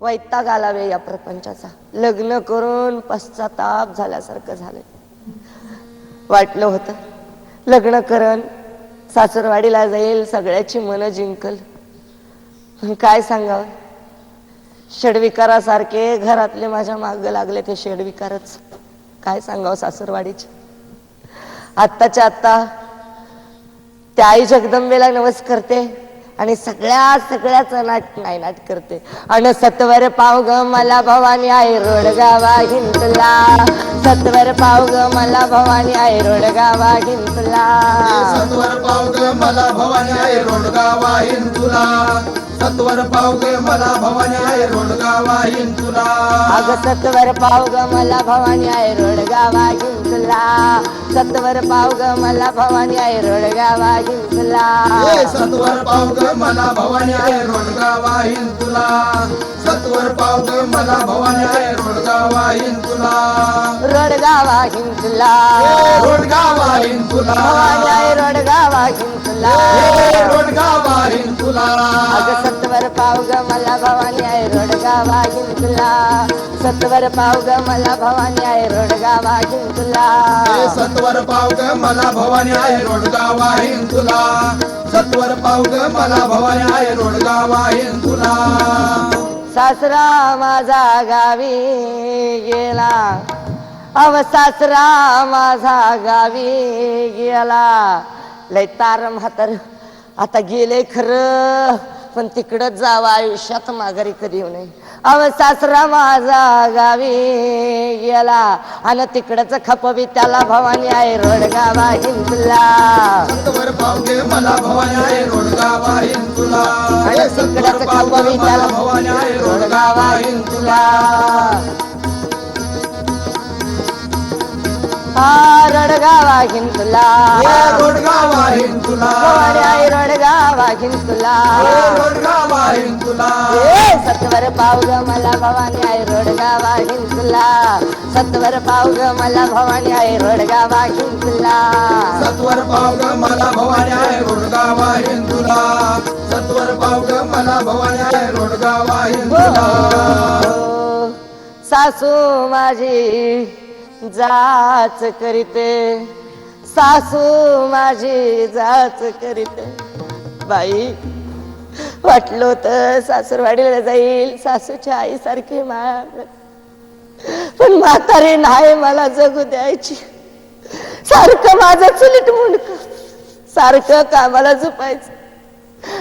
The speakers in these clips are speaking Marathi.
वैताग आलावे या प्रपंचाचा. लग्न करून पश्चाताप झाल्यासारखं झालंय. वाटलं होतं. लग्न करण सासरवाडीला जाईल सगळ्याची मनं जिंकल. पण काय सांगावं? षडविकारासारखे घरातले माझ्या माग लागले ते षडविकारच. काय सांगावं सासरवाडीचे? आत्ताच्या आत्ता त्या आई जगदंबेला नवस करते. आणि सगळ्या सगळ्याच नाट नाही नाट करते. अन सत्वर पाव ग मला भवानी आहे रोडगावा हिंदला. सत्वर पाव ग मला भवानी आहे रोडगावा हिंदला. सत्वर पाव ग मला भवानी आहे रोडगा वाहीन तुला सत्वर पाव ग मला भवानी आहे रोडगा वाहीन तुला अग सत्वर पाव ग मला भवानी आहे रोडगावा हिंदला. सत्वर पाव ग मला भवानी आहे रोडगावा हिंदला. ए सत्वर पाव ग मला भवानी आहे रोडगा वाहीन तुला सत्वर पाव ग मला भवानी आहे रोडगावा हिंदला. ए रोडगा वाहीन तुला भवानी आहे रोडगावा हिंदला. ए रोडगा वाहीन तुला अग सत्वर पाव ग मला भवानी आहे रोडगावा हिंदला. सत्वर पाव ग मला भवानी आहे रोडगावा हिंदला. सत्वर पाव ग मला भवानी आहे रोडगा वाहीन तुला सत्वर पाव ग मला भवानी आहे रोडगा वाहीन तुला सासरा माझा गावी गेला. अव सासरा माझा गावी गेला. लय तार म्हातार. आता गेले खरं पण तिकडंच जावं आयुष्यात माघारी कधी येऊ नये. अव सासरा माझा गावी गेला. आणि तिकडच खपवी त्याला भवानी आहे रोडगावा हिंदुला. मला भवानी आहे आणि तिकडच खपवी त्याला भवानी आहे रोडगावा हिंदुला. रडगावा हिंदला आई रडगावा हिंदला ए रोडगा वाहीन तुला ए सत्वर पाव ग मला भवानी आई रोडगावा हिंदला सत्वर पाव ग मला भवानी आई रोडगावा हिंदला सत्वर पाव ग मला भवानी आहे रोडगा वाहीन तुला सत्वर पाव ग मला भवानी आहे रोडगा वाहीन तुला हो, सासू माझी जाच करीते. सासू माझी जाच करीते. बाई वाटलं तर सासूरवाडीला जाईल सासूच्या आईसारखी माया पण म्हातारी नाही मला जगू द्यायची. सारखं माझं चुलीट मुंडक. सारखं कामाला झुपायचं.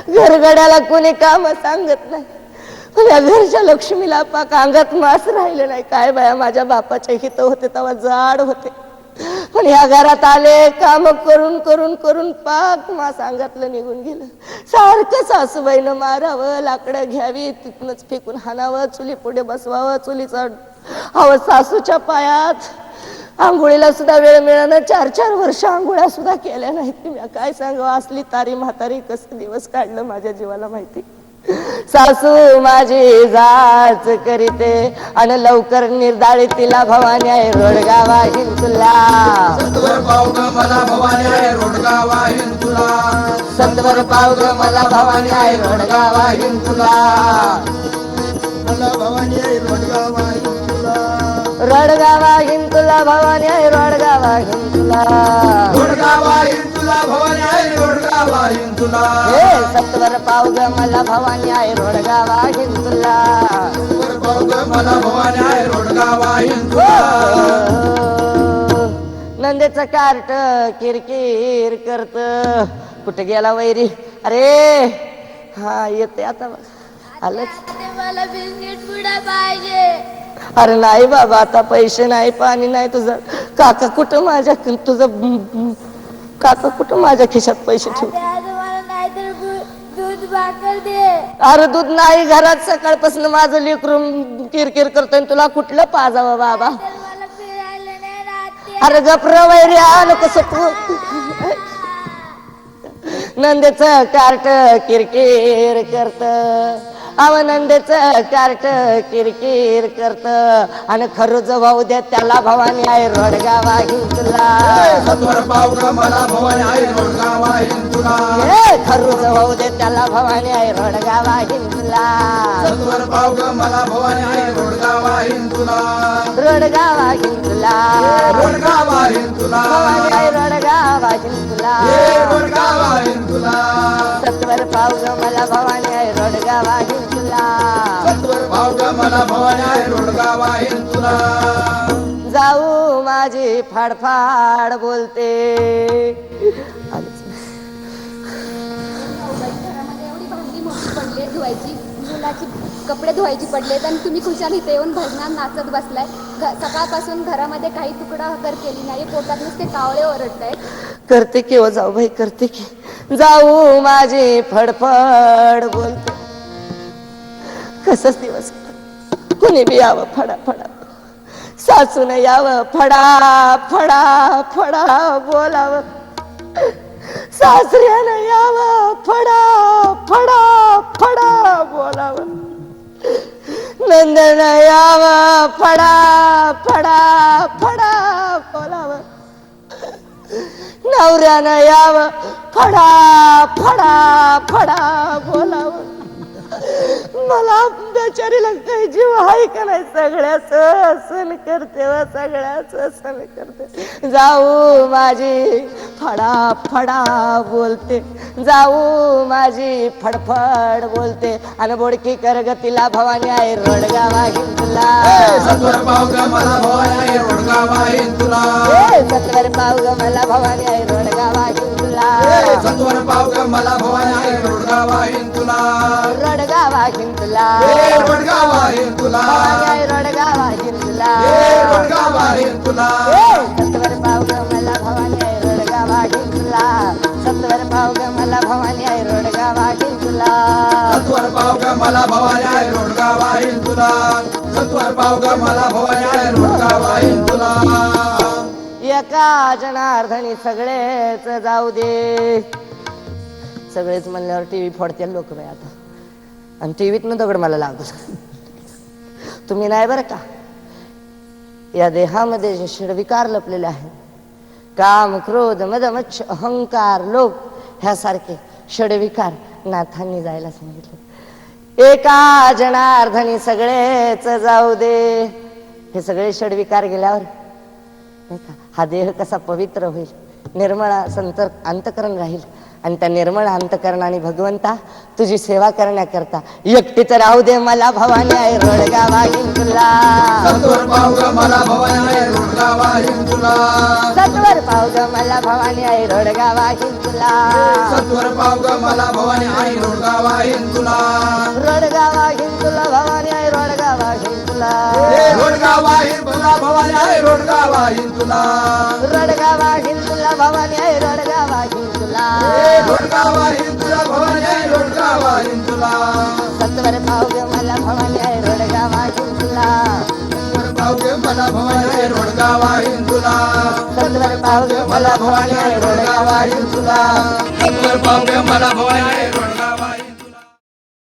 घरगड्याला कोणी काम सांगत नाही. पण घरच्या लक्ष्मीला पाक अंगात मास राहिले नाही. काय बाया माझ्या बापाचे हित होते तेव्हा जाड होते. पण ह्या घरात आले काम करून करून करून पाक मास अंगातलं निघून गेलं. सारखं सासूबाईनं मारावं लाकडं घ्यावी तिथनच फेकून हाणावं चुली पुढे बसवावं चुलीचा हवं सासूच्या पायात. आंघोळीला सुद्धा वेळ मिळालं चार चार वर्ष आंघोळ्या सुद्धा केल्या नाहीत. मी काय सांगावं असली तारी म्हातारी कसं दिवस काढलं माझ्या जीवाला माहिती? सासू माझी जाच करीते आणि लवकर निर्दाळी तिला भवानी आहे रोडगावा हिंदुला सत्वर पाव ग मला भवानी आहे रोडगा वाहीन तुला. सत्वर पाव ग मला भवानी आहे रोडगावा हिंदुला मला भवानी आहे रोडगावा हिंदुला भवानी आहे रोडगावा हिंदुला रोडगा वाहीन तुला भवानी आहे रोडगा वाहीन तुला हे सत्वर पाव ग मला भवानी आहे रोडगावा हिंदुला. सत्वर पाव ग मला भवानी आहे रोडगा वाहीन तुला नंदेचं कार्ट किरकिर करत. कुठे गेला वैरी? अरे हा येते आता. आलंच. मला बिस्किट पुडा पाहिजे. अरे नाही बाबा आता पैसे नाही पाणी नाही तुझं. काका कुठं माझ्या? तुझं काका कुठं माझ्या खिशात पैसे ठेवू? नाहीतर दूध भाकर दे. अरे दूध नाही घरात सकाळपासून माझं लेकरून किरकिर करतोय तुला कुठलं पाजावं बाबा? तर मला फिरायला नाही राहते अरे गप्र वैरी आलं कसं तू. नंदेच कार्ट किरकिर करत. अवनंदेच कार्ट किरकिर करत. आणि खरुज वाहू द्या त्याला भवानी सत्वर मला भवानी आई रोडगा वाहीन तुला ए, खरुज वाहू दे त्याला भवानी आहे रोडगा वाघीन तुला सत्वर पाव ग मला भवानी आई रोडगा वाहीन तुला रोडगा वाघीन तुला जाऊ माझी फाडफाड बोलते. धुवायची मुलाची कपडे धुवायची पडलेत आणि तुम्ही खुशाल इथे येऊन भजनात नाचत बसलाय. सकाळपासून घरामध्ये काही तुकडा हकर केली नाही पोटात नुसते कावळे ओरडत आहेत करते की हो जाऊ बाई करते की. जाऊ माझी फडफड बोलते. कसच दिवस कुणी बी यावं फडा फडा. सासून यावं फडा फडा फडा बोलावं. सासऱ्यानं यावं फडा फडा फडा बोलावं. नंदन यावं फडा फडा फडा बोलावं. नवऱ्यानं यावं फडा फडा फडा बोलावं. मला बेचारीला काही जीव आहे का नाही? सगळ्याच सण करते व सगळ्याच सण करते. जाऊ माझी. फडा फडा बोलते. जाऊ माझी फडफड बोलते. आणि बोडकी करगतीला भवानी आहे रोडगा वाघीन तुला सत्वर पाव ग मला भवानी सत्वर पाव ग मला आहे रोडगा वाघीन तुला सत्वर पाव ग मला भवानी आहे रोडगा वाघीन तुला हे रोडगा वाहीन तुला सत्वर पाव ग भवानी आहे रोडगा तुला. सत्वर पाव मला भवानी आई रोडगा तुला. सत्वर पाव मला भवानी आई रोडगा तुला. एका जनार्दनी सगळेच जाऊ दे. सगळेच म्हणल्यावर टीव्ही फोडतील लोक बाई आता. आणि टीव्हीतनं दगड मला लागल. तुम्ही नाही बरं का? या देहामध्ये जे षडविकार लपलेले आहेत काम क्रोध मद मच्छ अहंकार लोभ ह्यासारखे षडविकार नाथांनी जायला सांगितले. एका जनार्दनी सगळेच जाऊ दे. हे सगळे षडविकार गेल्यावर नाही का हा देह कसा पवित्र होईल. निर्मळ संतर अंतकरण राहील. आणि त्या निर्मळ अंतकरणाने भगवंता तुझी सेवा करण्याकरता एकटीच राहू दे मला भवानी आहे रोडगा वागीन तुला मला भवानी तुला सत्वर ग मला भवानी आहे तुला सत्वर पाव ग मला भवानी आई रोडगा वाहीन तुला रोडगा वागीन तुला भवानी आहे रोडगा वागीन तुला हे रोडगा वाहीन तुला भवानी आई रोडगा वाहीन तुला रोडगा वागीन तुला भवानी आहे रोडगा वागीन तुला हे रोडगा वाहीन तुला भवानी आई रोडगा वाहीन तुला सत्वर पाव ग मला भवानी आहे रोडगा वागीन तुला सत्वर पाव ग मला भवानी आई रोडगा वाहीन तुला मला भवानी आई तुला. मला भवानी